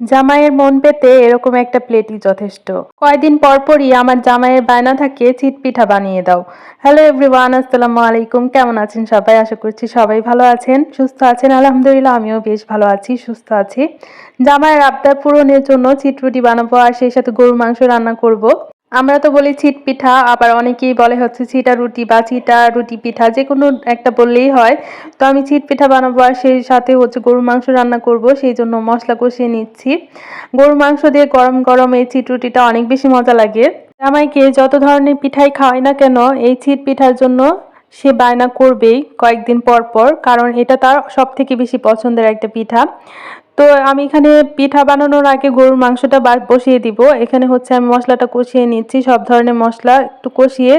জামাইয়ের মন পেতে এরকম একটা প্লেটই যথেষ্ট। কয়দিন পরপরই আমার জামাইয়ের বায়না থাকে, চিট পিঠা বানিয়ে দাও। হ্যালো এভরিওয়ান, আসসালামু আলাইকুম। কেমন আছেন সবাই? আশা করছি সবাই ভালো আছেন, সুস্থ আছেন। আলহামদুলিল্লাহ, আমিও বেশ ভালো আছি, সুস্থ আছি। জামাইয়ের আবদার পূরণের জন্য চিটরুটি বানাবো আর সেই সাথে গরুর মাংস রান্না করব। আমরা তো বলি ছিট পিঠা, আবার অনেকেই বলে হচ্ছে ছিটা রুটি বা ছিটা রুটি পিঠা যে কোনো একটা বললেই হয়। তো আমি ছিট পিঠা বানাবো আর সেই সাথে হচ্ছে গরুর মাংস রান্না করব, সেই জন্য মশলা কষিয়ে নিচ্ছি। গরুর মাংস দিয়ে গরম গরম এই ছিট রুটিটা অনেক বেশি মজা লাগে। জামাইকে যত ধরনের পিঠাই খাওয়াই না কেন, এই ছিট পিঠার জন্য সে বায়না করবেই কয়েকদিন পর পর, কারণ এটা তার সব থেকে বেশি পছন্দের একটা পিঠা। তো আমি এখানে পিঠা বানানোর আগে গরুর মাংসটা বসিয়ে দিব। এখানে হচ্ছে আমি মশলাটা কষিয়ে নিচ্ছি, সব ধরনের মশলা একটু কষিয়ে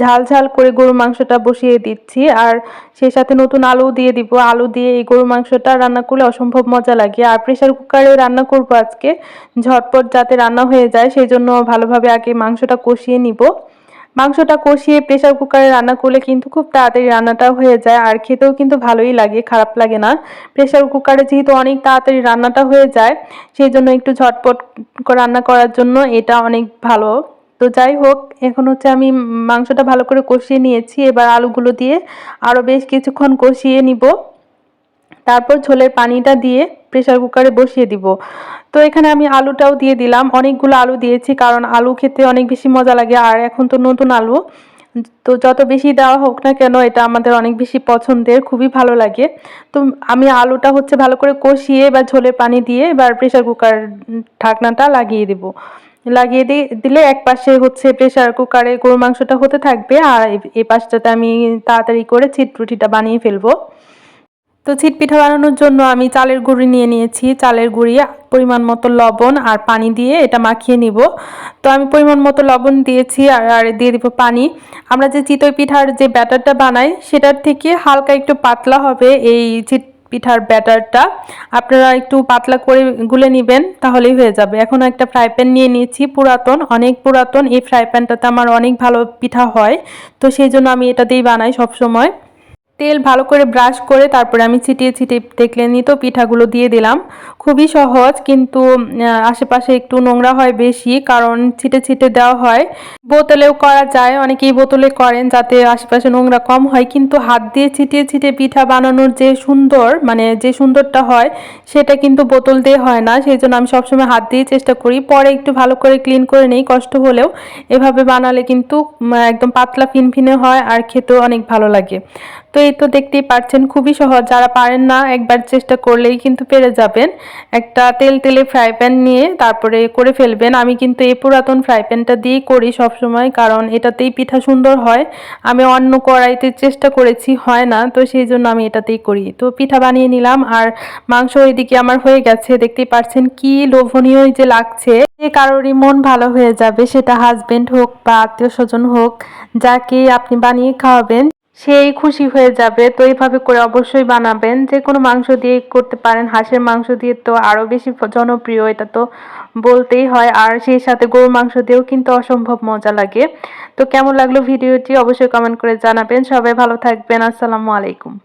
ঝাল ঝাল করে গরুর মাংসটা বসিয়ে দিচ্ছি। আর সেই সাথে নতুন আলু দিয়ে দিব। আলু দিয়ে এই গরুর মাংসটা রান্না করলে অসম্ভব মজা লাগে। আর প্রেশার কুকারে রান্না করব আজকে। ঝটপট যাতে রান্না হয়ে যায়, সেই জন্য ভালোভাবে আগে মাংসটা কষিয়ে নিব। মাংসটা কষিয়ে প্রেশার কুকারে রান্না করলে কিন্তু খুব তাড়াতাড়ি রান্নাটা হয়ে যায়। আর খেতেও কিন্তু ভালোই লাগে, খারাপ লাগে না। প্রেশার কুকারে যেহেতু অনেক তাড়াতাড়ি রান্নাটা হয়ে যায়, সেই জন্য একটু ঝটপট রান্না করার জন্য এটা অনেক ভালো। তো যাই হোক, এখন হচ্ছে আমি মাংসটা ভালো করে কষিয়ে নিয়েছি। এবার আলুগুলো দিয়ে আরও বেশ কিছুক্ষণ কষিয়ে নিব। তারপর ঝোলের পানিটা দিয়ে প্রেশার কুকারে বসিয়ে দিব। তো এখানে আমি আলুটাও দিয়ে দিলাম। অনেকগুলো আলু দিয়েছি কারণ আলু খেতে অনেক বেশি মজা লাগে। আর এখন তো নতুন আলু। তো যত বেশি দেওয়া হোক না কেন এটা আমাদের অনেক বেশি পছন্দের, খুবই ভালো লাগে। তো আমি আলুটা হচ্ছে ভালো করে কষিয়ে বা ঝোলে পানি দিয়ে এবার প্রেশার কুকার ঢাকনাটা লাগিয়ে দেবো। লাগিয়ে দিলে এক পাশে হচ্ছে প্রেশার কুকারে গরু মাংসটা হতে থাকবে। আর এই পাশটাতে আমি তাড়াতাড়ি করে ছিট রুটিটা বানিয়ে ফেলব। তো ছিট পিঠা বানানোর জন্য আমি চালের গুঁড়ি নিয়ে নিয়েছি। চালের গুঁড়ি, পরিমাণ মতো লবণ আর পানি দিয়ে এটা মাখিয়ে নিব। তো আমি পরিমাণ মতো লবণ দিয়েছি আর আর দিয়ে দিব পানি। আমরা যে চিতই পিঠার যে ব্যাটারটা বানাই, সেটার থেকে হালকা একটু পাতলা হবে এই চিট পিঠার ব্যাটারটা। আপনারা একটু পাতলা করে গুলে নেবেন, তাহলেই হয়ে যাবে। এখন একটা ফ্রাই প্যান নিয়ে নিয়েছি, পুরাতন, অনেক পুরাতন। এই ফ্রাই প্যানটাতে আমার অনেক ভালো পিঠা হয়। তো সেই জন্য আমি এটা দিয়েই বানাই সবসময়। তেল ভালো করে ব্রাশ করে তারপরে আমি ছিটিয়ে ছিটিয়ে দেখলে নিত পিঠাগুলো দিয়ে দিলাম। খুবই সহজ কিন্তু আশেপাশে একটু নোংরা হয় বেশি কারণ ছিটে ছিটে দেওয়া হয়। বোতলেও করা যায়, অনেকেই বোতলে করেন যাতে আশেপাশে নোংরা কম হয়, কিন্তু হাত দিয়ে ছিটিয়ে ছিটিয়ে পিঠা বানানোর যে সুন্দর মানে যে সুন্দরটা হয় সেটা কিন্তু বোতল দিয়ে হয় না, সেই জন্য আমি সবসময় হাত দিয়ে চেষ্টা করি। পরে একটু ভালো করে ক্লিন করে নেই, কষ্ট হলেও এভাবে বানালে কিন্তু একদম পাতলা ফিনফিনে হয় আর খেতেও অনেক ভালো লাগে। তো এই তো দেখতেই পাচ্ছেন খুবই সহজ। যারা পারেন না, একবার চেষ্টা করলেই কিন্তু পেরে যাবেন। একটা তেল তেলে ফ্রাই প্যান নিয়ে তারপরে করে ফেলবেন। আমি কিন্তু এই পুরাতন ফ্রাই প্যানটা দিয়েই করি সবসময়, কারণ এটাতেই পিঠা সুন্দর হয়। আমি অন্য কড়াইতে চেষ্টা করেছি, হয় না, তো সেই জন্য আমি এটাতেই করি। তো পিঠা বানিয়ে নিলাম, আর মাংস এদিকে আমার হয়ে গেছে। দেখতেই পাচ্ছেন কি লোভনীয় যে লাগছে। যে কারোরই মন ভালো হয়ে যাবে, সেটা হাজবেন্ড হোক বা আত্মীয় স্বজন হোক যাকে আপনি বানিয়ে খাওয়াবেন সেই খুশি হয়ে যাবে। তো এইভাবে করে অবশ্যই বানাবেন। যে কোনো মাংস দিয়ে করতে পারেন। হাঁসের মাংস দিয়ে তো আরও বেশি জনপ্রিয়, এটা তো বলতেই হয়। আর সেই সাথে গরুর মাংস দিয়েও কিন্তু অসম্ভব মজা লাগে। তো কেমন লাগল ভিডিওটি অবশ্যই কমেন্ট করে জানাবেন। সবাই ভালো থাকবেন। আসসালামু আলাইকুম।